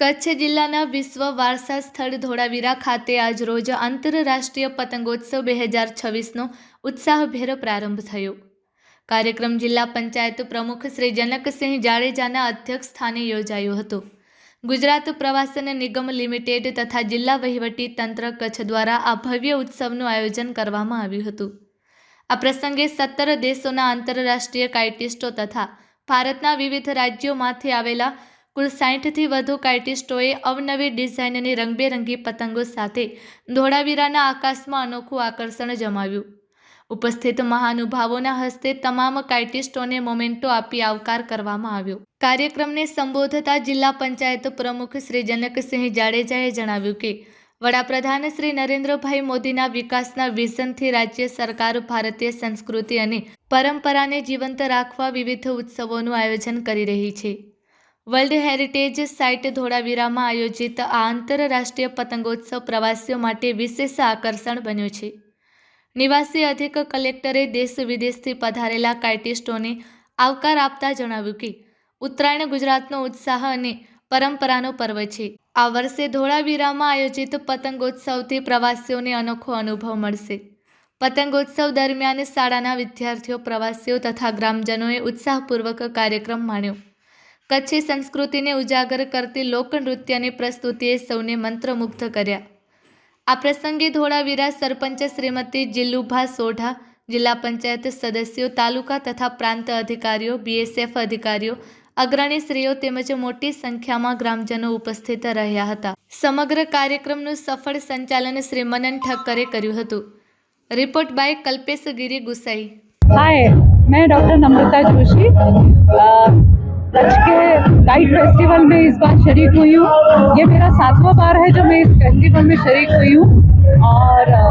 કચ્છ જિલ્લાના વિશ્વ વારસા સ્થળ ધોળાવીરા ખાતે આજરોજ આંતરરાષ્ટ્રીય પતંગોત્સવ બે હજાર છવ્વીસનો ઉત્સાહભેર પ્રારંભ થયો. કાર્યક્રમ જિલ્લા પંચાયત પ્રમુખ શ્રી જનકસિંહ જાડેજાના અધ્યક્ષ સ્થાને યોજાયો હતો. ગુજરાત પ્રવાસન નિગમ લિમિટેડ તથા જિલ્લા વહીવટી તંત્ર કચ્છ દ્વારા આ ભવ્ય ઉત્સવનું આયોજન કરવામાં આવ્યું હતું. આ પ્રસંગે સત્તર દેશોના આંતરરાષ્ટ્રીય કાઇટિસ્ટો તથા ભારતના વિવિધ રાજ્યોમાંથી આવેલા કુલ સાહીઠથી વધુ કાઇટિસ્ટોએ અવનવી ડિઝાઇનની રંગબેરંગી પતંગો સાથે ધોળાવીરાના આકાશમાં અનોખું આકર્ષણ જમાવ્યું. ઉપસ્થિત મહાનુભાવોના હસ્તે તમામ કાઇટિસ્ટોને મોમેન્ટો આપી આવકાર કરવામાં આવ્યો. કાર્યક્રમને સંબોધતા જિલ્લા પંચાયત પ્રમુખ શ્રી જનકસિંહ જાડેજાએ જણાવ્યું કે, વડાપ્રધાન શ્રી નરેન્દ્રભાઈ મોદીના વિકાસના વિઝનથી રાજ્ય સરકાર ભારતીય સંસ્કૃતિ અને પરંપરાને જીવંત રાખવા વિવિધ ઉત્સવોનું આયોજન કરી રહી છે. વર્લ્ડ હેરિટેજ સાઇટ ધોળાવીરામાં આયોજિત આ આંતરરાષ્ટ્રીય પતંગોત્સવ પ્રવાસીઓ માટે વિશેષ આકર્ષણ બન્યો છે. નિવાસી અધિક કલેક્ટરે દેશ વિદેશથી પધારેલા કાઇટિસ્ટોને આવકાર આપતા જણાવ્યું કે, ઉત્તરાયણ ગુજરાતનો ઉત્સાહ અને પરંપરાનો પર્વ છે. આ વર્ષે ધોળાવીરામાં આયોજિત પતંગોત્સવથી પ્રવાસીઓને અનોખો અનુભવ મળશે. પતંગોત્સવ દરમિયાન શાળાના વિદ્યાર્થીઓ, પ્રવાસીઓ તથા ગ્રામજનોએ ઉત્સાહપૂર્વક કાર્યક્રમ માણ્યો. કચ્છી સંસ્કૃતિને ઉજાગર કરતી લોકનૃત્યની પ્રસ્તુતિએ સૌને મંત્રમુગ્ધ કર્યા. આ પ્રસંગે ધોળાવીરા સરપંચ શ્રીમતી જિલ્લુભા સોઢા, જિલ્લા પંચાયત સદસ્યો, તાલુકા તથા પ્રાંત અધિકારીઓ, બીએસએફ અધિકારીઓ અગ્રણી અગ્રણીશ્રીઓ તેમજ મોટી સંખ્યામાં ગ્રામજનો ઉપસ્થિત રહ્યા હતા. સમગ્ર કાર્યક્રમનું સફળ સંચાલન શ્રી મનન ઠક્કરે કર્યું હતું. Report by Kalpesh Giri Gusai. Hi મેં ડૉક્ટર નમ્રતા જોશી. कच्छ के काइट फेस्टिवल में इस बार शरीक हुई हूँ ये मेरा सातवां बार है जो मैं इस फेस्टिवल में शरीक हुई हूँ और अ,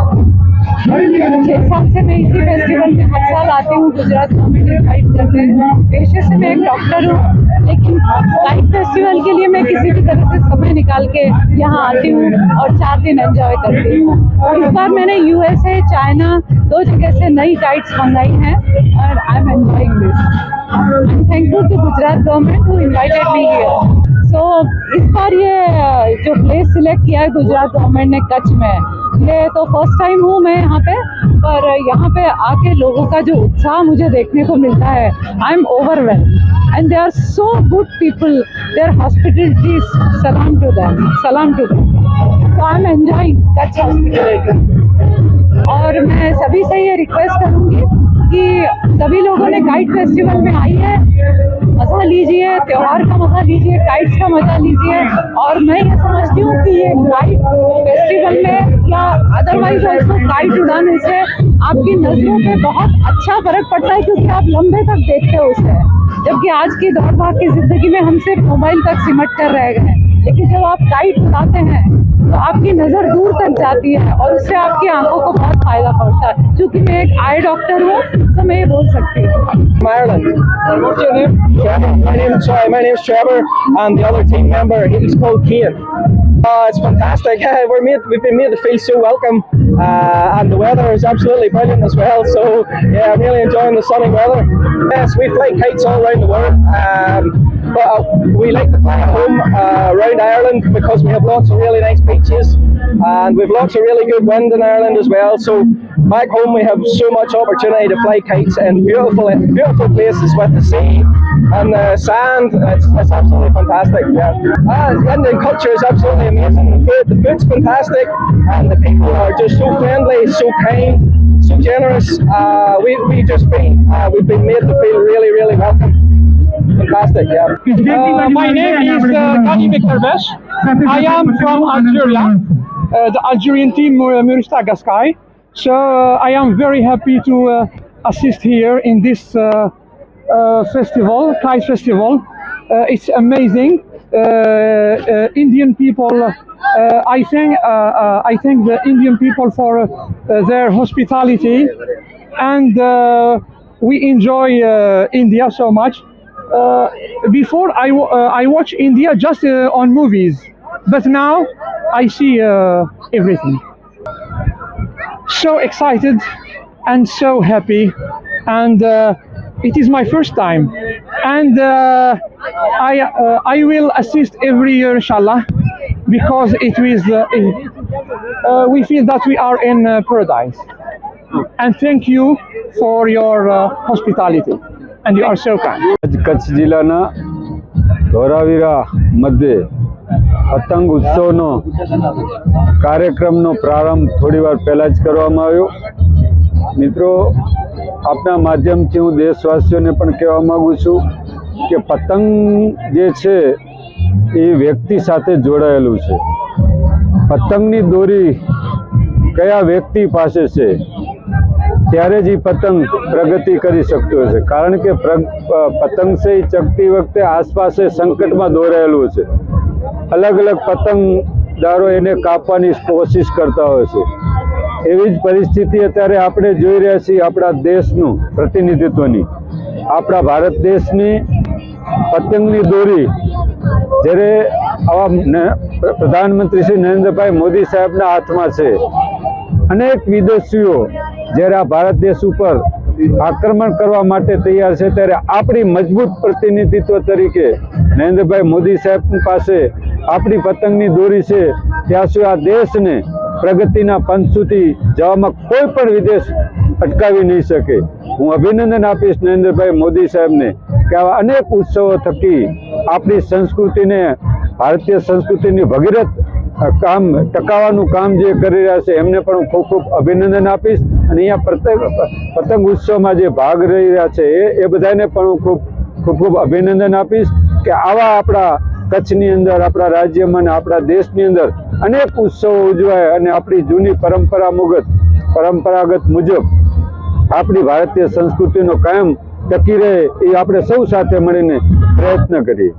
छः साल से मैं इसी फेस्टिवल में हर साल आती हूँ, गुजरात में करते पेशे से मैं एक डॉक्टर हूँ, लेकिन काइट फेस्टिवल के लिए मैं किसी भी तरह से समय निकाल के यहाँ आती हूँ और चार दिन एंजॉय करती हूँ। इस बार मैंने यूएसए चाइना दो जगह से नई काइट्स मंगाई हैं और I am enjoying this thankful to Gujarat government who invited me here so so, इस बार ये जो प्लेस सिलेक्ट किया है गुजरात गवर्नमेंट ने कच्छ में ये तो फ़र्स्ट टाइम हूँ मैं यहाँ पे पर यहाँ पे आके लोगों का जो उत्साह मुझे देखने को मिलता है I am overwhelm and they are so good people they are hospitality सलाम टू दैम सलाम टू दैम तो आई एम एंजॉइंग कच्छ और मैं सभी से ये रिक्वेस्ट करूँगी कि सभी लोगों ने काइट फेस्टिवल में आई है, मज़ा लीजिए, त्यौहार का मज़ा लीजिए काइट्स का मज़ा लीजिए। और मैं ये समझती हूँ कि ये काइट फेस्टिवल में या अदरवाइज़ ऑल्सो काइट उड़ाने से आपकी नज़रों पे बहुत अच्छा फ़र्क पड़ता है क्योंकि आप लंबे तक देखते हो उसे। जबकि आज की दौड़ भाग की ज़िंदगी में हम सिर्फ़ मोबाइल तक सिमट कर रह गए हैं। लेकिन जब आप काइट उड़ाते हैं तो आपकी नज़र दूर तक जाती है और उससे आपकी आंखों को बहुत फायदा पहुंचता है क्योंकि मैं एक आई डॉक्टर हूँ तो मैं ये बोल सकती हूँ from Ireland. And what's your name? Trevor. My name, sorry, my name's Trevor, and the other team member, he's called Kane. Oh, it's fantastic. We're made, we've been made to feel so welcome, uh, and the weather is absolutely brilliant as well. So, yeah, I'm really enjoying the sunny weather. Yes, we fly kites all around the world, um, but uh, we like to fly home uh, around Ireland because we have lots of really nice beaches, and we've lots of really good wind in Ireland as well. So, back home we have so much opportunity to fly kites in beautiful, beautiful places with the sea and the sand. It's, it's absolutely fantastic. Yeah, uh, Indian culture is absolutely amazing. The food, the food's fantastic, and the people are just so friendly, so kind, so generous. Uh, we we just feel uh, we've been made to feel really, really welcome. Fantastic. Yeah. Uh, my name is uh, Kali Bekirbesh. I am from Algeria, uh, the Algerian team Mur- Murista Gaskai. So uh, I am very happy to uh, assist here in this uh, uh, festival, Kite Festival. Uh, it's amazing. Uh, uh, Indian people, uh, I thank uh, uh, I thank the Indian people for uh, their hospitality, and uh, we enjoy uh, India so much. Uh, before I, uh, I watch India just uh, on movies, but now I see uh, everything. So excited and so happy, and uh, it is my first time. And uh, I I will assist every year, inshallah, because it is we feel that we are in paradise. And thank you for your hospitality, and kind. આજ કચ્છ જિલ્લાના ધોરાવીરા મધ્યે પતંગ ઉત્સવનો કાર્યક્રમનો પ્રારંભ થોડીવાર પહેલાં જ કરવામાં આવ્યો. મિત્રો, આપના માધ્યમથી હું દેશવાસીઓને પણ કહેવા માગું છું કે પતંગ જે છે, એ વ્યક્તિ સાથે જોડાયેલું છે. પતંગની દોરી કયા વ્યક્તિ પાસે છે? ત્યારે જ એ પતંગ પ્રગતિ કરી શકતો છે કારણ કે પતંગ છે એ ચગતી વખતે આસપાસ સંકટમાં દોરાયેલું છે. અલગ અલગ પતંગદારો એને કાપવાની કોશિશ કરતા હોય છે. એવી જ પરિસ્થિતિ અત્યારે આપણે જોઈ રહ્યા છીએ આપણા દેશનું પ્રતિનિધિત્વની. આપણા ભારત દેશની પતંગની દોરી જ્યારે આવા પ્રધાનમંત્રી શ્રી નરેન્દ્રભાઈ મોદી સાહેબના હાથમાં છે. અનેક વિદેશીઓ જ્યારે આ ભારત દેશ ઉપર આક્રમણ કરવા માટે તૈયાર છે, ત્યારે આપણી મજબૂત પ્રતિનિધિત્વ તરીકે નરેન્દ્રભાઈ મોદી સાહેબ પાસે આપણી પતંગની દોરી છે. ત્યાં સુધી આ દેશને પ્રગતિના પંથ સુધી જવામાં કોઈ પણ વિદેશ અટકાવી નહીં શકે. હું અભિનંદન આપીશ નરેન્દ્રભાઈ મોદી સાહેબને કે આવા અનેક ઉત્સવો થકી આપણી સંસ્કૃતિને, ભારતીય સંસ્કૃતિની ભગીરથ કામ, ટકાવવાનું કામ જે કરી રહ્યા છે, એમને પણ ખૂબ ખૂબ અભિનંદન આપીશ. અને અહીંયા પ્રત્યેક પતંગ ઉત્સવમાં જે ભાગ રહી રહ્યા છે, એ એ બધાને પણ હું ખૂબ ખૂબ ખૂબ અભિનંદન આપીશ કે આવા આપણા કચ્છની અંદર, આપણા રાજ્યમાં અને આપણા દેશની અંદર અનેક ઉત્સવો ઉજવાય અને આપણી જૂની પરંપરા મુજબ, પરંપરાગત મુજબ આપણી ભારતીય સંસ્કૃતિનો કાયમ ટકી રહે એ આપણે સૌ સાથે મળીને પ્રયત્ન કરીએ.